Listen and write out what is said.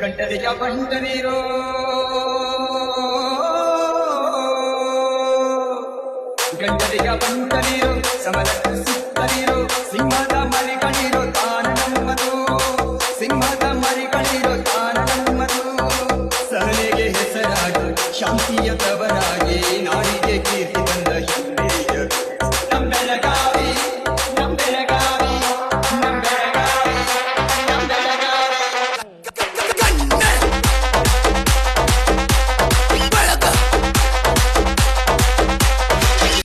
ಕಂಠರಿಗ ಬಂಟರಿರೋ ಗಂಟರಿಗ ಬಂಟರಿರೋ ಸಮರ ಸುತ್ತರಿರೋ ಸಿಂಹದ ಮರಿ ಕಣಿರೋ ತಾನ ಸಿಂಹದ ಮರಿ ಕಣಿರೋ ತಾನ ನಮ್ಮದು. ಸರಣಿಗೆ ಹೆಸರಾದ ಶಾಂತಿಯ ತವರ